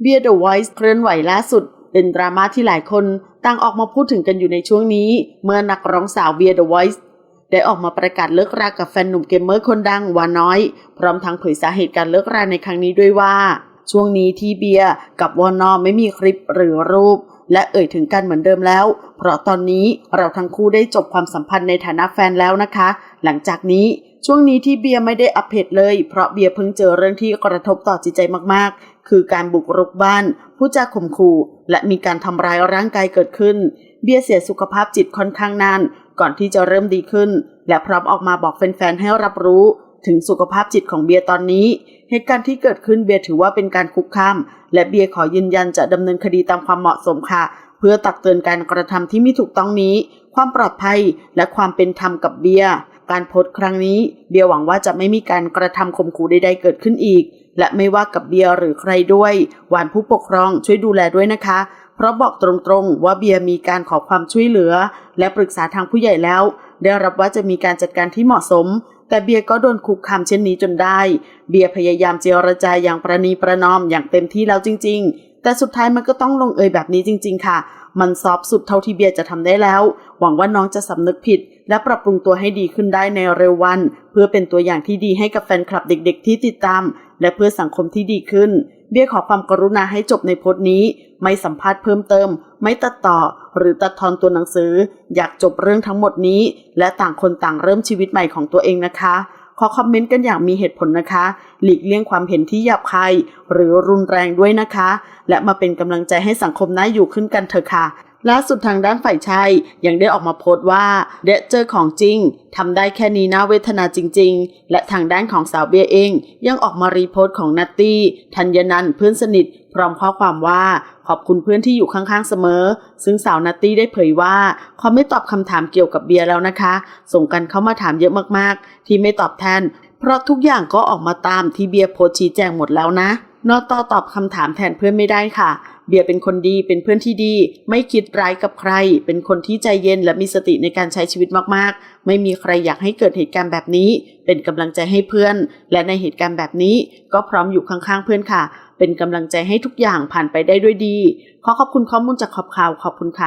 เบียร์เดอะไวส์เคลื่อนไหวล่าสุด เป็นดราม่าที่หลายคนต่างออกมาพูดถึงกันอยู่ในช่วงนี้ เมื่อนักร้องสาวเบียร์เดอะไวส์ได้ออกมาประกาศเลิกรากับแฟนหนุ่มเกมเมอร์คนดังวาน้อย พร้อมทั้งเผยสาเหตุการเลิกราในครั้งนี้ด้วยว่า ช่วงนี้ที่เบียร์กับวอนอไม่มีคลิปหรือรูป และเอ่ยถึงกันเหมือนเดิมแล้ว เพราะตอนนี้เราทั้งคู่ได้จบความสัมพันธ์ในฐานะแฟนแล้วนะคะ หลังจากนี้ช่วงนี้ที่เบียร์ไม่ได้อัปเดตเลย เพราะเบียร์เพิ่งเจอเรื่องที่กระทบต่อจิตใจมากๆ คือการบุกรุกบ้านผู้จาข่มขู่และมีการทำร้ายร่างกายเกิดขึ้น เบียเสียสุขภาพจิตค่อนข้างนาน ก่อนที่จะเริ่มดีขึ้น และพร้อมออกมาบอกแฟนๆให้รับรู้ถึงสุขภาพจิตของเบียร์ตอนนี้ เหตุการณ์ที่เกิดขึ้นเบียร์ถือว่าเป็นการคุกคาม และเบียร์ขอยืนยันจะดำเนินคดีตามความเหมาะสมค่ะ เพื่อตักเตือนการกระทำที่ไม่ถูกต้องนี้ ความปลอดภัยและความเป็นธรรมกับเบียร์การโพสต์ครั้งนี้ เบียร์หวังว่าจะไม่มีการกระทำข่มขู่ใดๆเกิดขึ้นอีก และไม่ว่ากับเบียร์หรือใครด้วยหวานผู้ปกครองช่วยดูแลด้วยนะคะ เพราะบอกตรงๆว่าเบียร์มีการขอความช่วยเหลือ และปรึกษาทางผู้ใหญ่แล้ว ได้รับว่าจะมีการจัดการที่เหมาะสม แต่เบียร์ก็โดนคุกคามเช่นนี้จนได้ เบียร์พยายามเจรจาอย่างประนีประนอมอย่างเต็มที่แล้วจริง ๆ แต่สุดท้ายมันก็ต้องลงเอยแบบนี้จริง ๆ ค่ะ มันซอฟสุดเท่าที่เบียร์จะทำได้แล้ว หวังว่าน้องจะสำนึกผิด และปรับปรุงตัวให้ดีขึ้นได้ในเร็ววัน เพื่อเป็นตัวอย่างที่ดีให้กับแฟนคลับเด็ก ๆ ที่ติดตาม และเพื่อสังคมที่ดีขึ้น เบียร์ขอความกรุณาให้จบในโพสต์นี้ ไม่สัมภาษณ์เพิ่มเติม ไม่ตัดต่อ หรือตัดทอนตัวหนังสือ อยากจบเรื่องทั้งหมดนี้ และต่างคนต่างเริ่มชีวิตใหม่ของตัวเองนะคะ ขอคอมเมนต์กันอย่างมีเหตุผลนะคะ หลีกเลี่ยงความเห็นที่หยาบคายหรือรุนแรงด้วยนะคะ และมาเป็นกำลังใจให้สังคมน่าอยู่ขึ้นกันเถอะค่ะ ล่าสุดทางด้านฝ่ายชายยังได้ออกมาโพสต์ว่าเดะเจอของจริงทำได้แค่นี้น่าเวทนาจริง ๆ และทางด้านของสาวเบียเอง ยังออกมารีโพสต์ของนัตตี้ธัญนันเพื่อนสนิท พร้อมข้อความว่าขอบคุณเพื่อนที่อยู่ข้างๆเสมอ ซึ่งสาวนัตตี้ได้เผยว่าเขาไม่ตอบคำถามเกี่ยวกับเบียร์แล้วนะคะ ส่งกันเข้ามาถามเยอะมากๆ ที่ไม่ตอบแทน เพราะทุกอย่างก็ออกมาตามที่เบียร์โพสชี้แจงหมดแล้วนะ นอตอตอบคำถามแทนเพื่อนไม่ได้ค่ะ เบียร์เป็นคนดีเป็นเพื่อนที่ดี ไม่คิดร้ายกับใคร เป็นคนที่ใจเย็นและมีสติในการใช้ชีวิตมากๆ ไม่มีใครอยากให้เกิดเหตุการณ์แบบนี้ เป็นกำลังใจให้เพื่อน และในเหตุการณ์แบบนี้ ก็พร้อมอยู่ข้างๆเพื่อนค่ะ เป็นกำลังใจให้ทุกอย่างผ่านไปได้ด้วยดี ขอขอบคุณข้อมูลจากขอบข่าวขอบคุณค่ะ